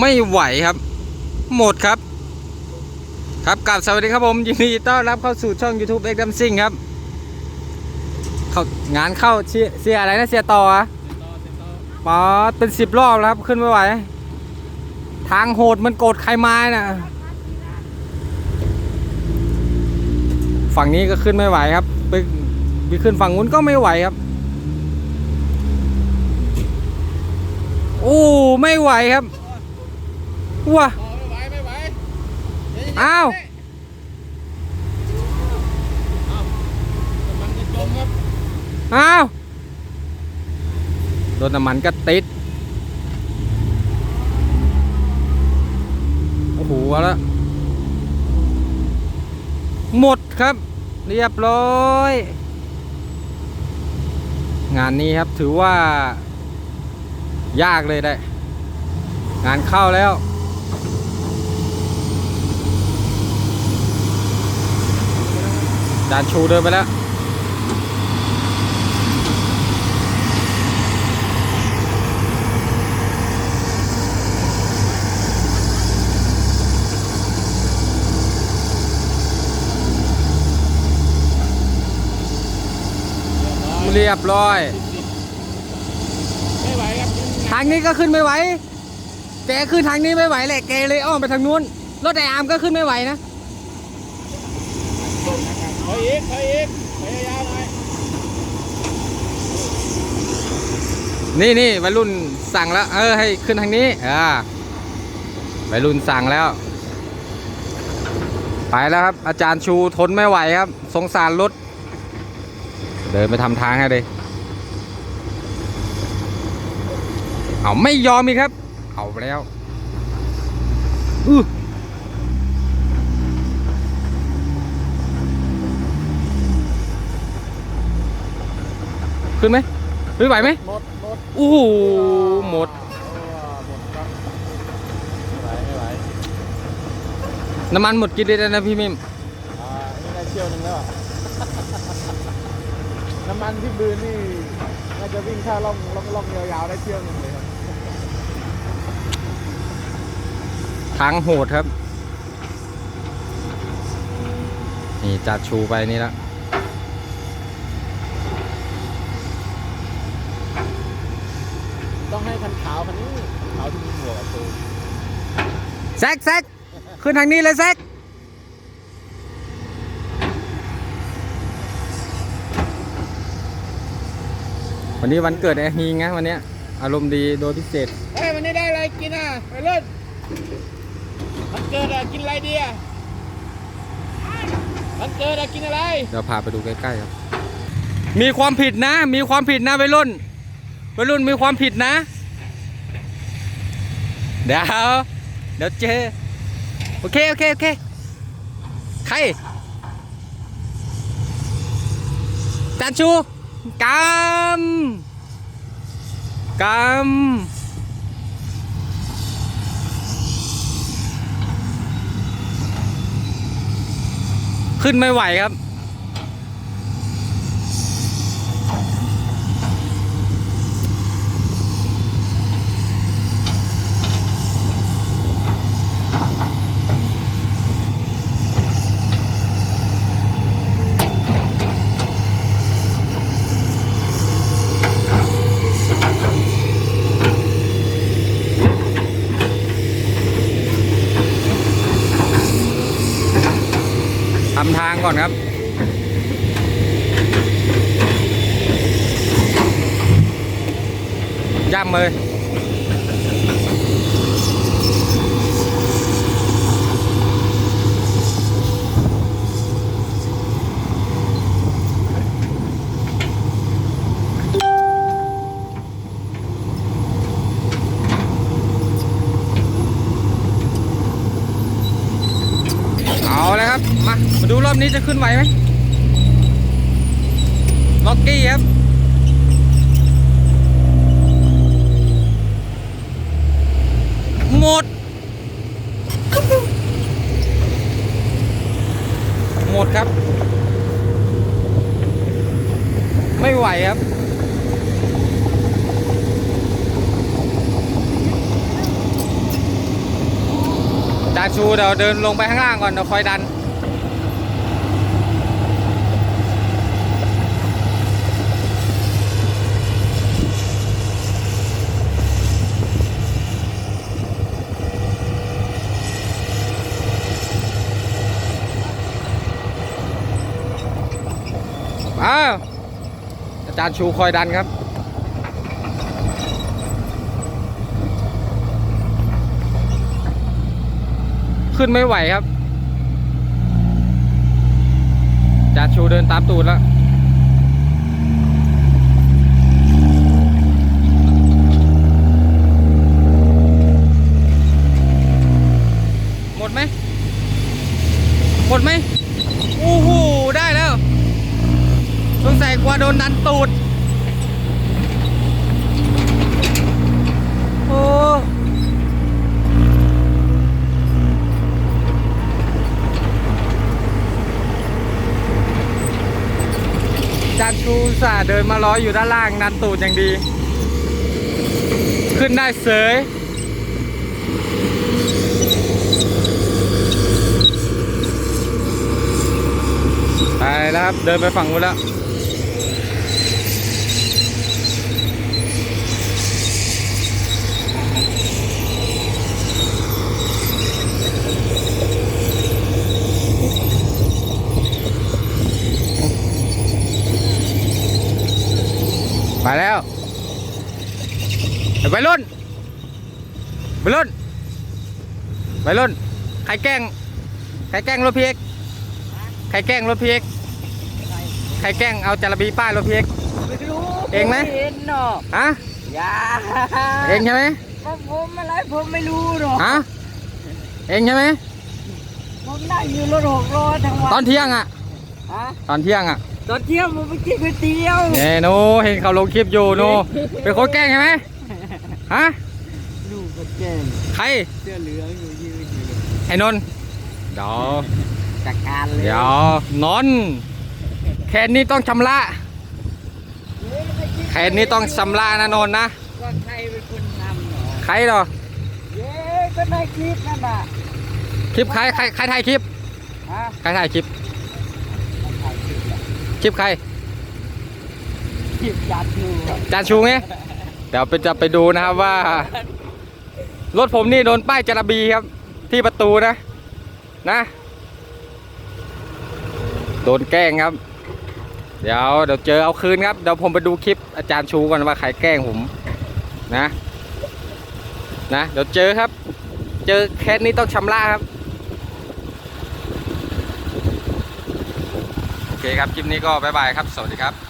ไม่ไหวครับ หมดครับ ครับกลับสวัสดีครับผม ยินดีต้อนรับเข้าสู่ช่อง YouTube X d a m s i n g ครับเข้างานเข้าเสียเสียอะไรนะเสียต่ออะป๊อดเป็นสิบรอบแล้วครับ ขึ้นไม่ไหว ทางโหดมันโกรธใครมาน่ะ ฝั่งนี้ก็ขึ้นไม่ไหวครับ ไปไปขึ้นฝั่งนู้นก็ไม่ไหวครับโอ้ไม่ไหวครับ ว้าอ้าวมันจะจมครับอ้าวรถน้ำมันก็ติด โอ้โหเอาละหมดครับ เรียบร้อย งานนี้ครับถือว่า ยากเลยได้ งานเข้าแล้ว จานชูเดินไปแล้ว เรียบร้อยไม่ไหวครับทางนี้ก็ขึ้นไม่ไหว แกขึ้นทางนี้ไม่ไหวแหละแกเลยอ้อมไปทางนู้น รถไออาร์มก็ขึ้นไม่ไหวนะถอยอีกถอยอีกพยายามหน่อยนี่นี่วัยรุ่นสั่งแล้ว เออให้ขึ้นทางนี้อ่าวัยรุ่นสั่งแล้ว ไปแล้วครับ อาจารย์ชูทนไม่ไหวครับ สงสารรถ เดินไปทำทางให้เลยเอาไม่ยอมอีกครับ เอาไปแล้วอื้อขึ้นไหมขึ้นไหวไหมหมดหมดโอ้โหหมดหมดครับไม่ไหวไม่ไหวน้ำมันหมดกี่ลิตรแล้วนะพี่มิมอ่านี่ได้เที่ยวหนึงแล้วอะ น้ำมันที่บืนนี่น่าจะวิ่งค่าล่องล่องล่องยาวๆได้เที่ยวหนึงเลย ครับทางโหดครับ นี่จัดชูไปนี่ละต้องให้คันขาวคันนี้ขาวที่มีหมวกกับตัวแซกแซกขึ้นทางนี้เลยแซกวันนี้วันเกิดไอ้ฮีงนะวันเนี้ยอารมณ์ดีโดยพิเศษเฮ้ยวันนี้ได้อะไรกินอะไปเล่น มันเกิดอะกินอะไรดีอะมันเกิดอะกินอะไรเดี๋ยวพาไปดูใกล้ๆครับ มีความผิดนะ มีความผิดนะวัยรุ่นวัยรุ่นมีความผิดนะ เดี๋ยวเดี๋ยวเจอโอเคโอเคโอเคใครจานชูกำกำ ขึ้นไม่ไหวครับ ทำทางก่อนครับย่ำเลย มามาดูรอบนี้จะขึ้นไหวไหมล็อกกี้ครับหมด หมดครับ ไม่ไหวครับดาชูเดี๋ยวเดินลงไปข้างล่างก่อนเดี๋ยวคอยดัน อ้าวอาจารย์ชูคอยดันครับ ขึ้นไม่ไหวครับอาจารย์ชูเดินตามตูดแล้วหมดไหมหมดไหมโอ้โห ได้แล้ว สงสัยกลัวโดนดันตูด โอ้จานชูสาเดินมาล้ออยู่ด้านล่างนันตูดอย่างดี ขึ้นได้เสยไปแล้วครับ เดินไปฝั่งนู้นแล้ว ไปแล้วไปรุ่นไปรุ่นไปรุ่นใครแกล้งใครแกล้งรถพีเอ็กใครแกล้งรถพีเอ็กใครแกล้งเอาจาระบีป้ายรถพีเอ็กไม่รู้เองไหมผเห็นเนาะฮะอย่าเองใช่ไหมว่าผมอะไรผมไม่รู้หรอกฮะเองใช่ไหมผมนั่งอยู่รถหกล้อทั้งวันตอนเที่ยงอะฮะตอนเที่ยงอะ ตอนเที่ยงผมไปกินก๋วยเตี๋ยว เนี่ยหนูเห็นเขาลงคลิปอยู่หนูเป็นคนแกล้งใช่ไหมฮะลูกก็แจ้งใครเสื้อเหลืองอยู่ยืนอยู่ไอ้นนท์เดี๋ยวจัดการเลยเดี๋ยวนอนแค่นี้ต้องชำระเฮ้ยไม่คิดแค่นี้ต้องชำระนะนนท์นะว่าใครเป็นคนทำเหรอใครเหรอเย้ก็ในคลิปนั่นน่ะคลิปใครใครใครถ่ายคลิปฮะใครถ่ายคลิปใครคลิปอะ คลิปใครคลิปจัดอยู่อะจานชูไงเดี๋ยวไปจะไปดูนะครับว่า รถผมนี่โดนป้ายจระบีครับ ที่ประตูนะนะ โดนแกล้งครับ เดี๋ยวเดี๋ยวเจอเอาคืนครับ เดี๋ยวผมไปดูคลิปอาจารย์ชูก่อนว่าใครแกล้งผมนะ นะ เดี๋ยวเจอครับ เจอแคสนี้ต้องชำระครับ โอ เคครับ คลิปนี้ก็บ๊ายบายครับ สวัสดีครับ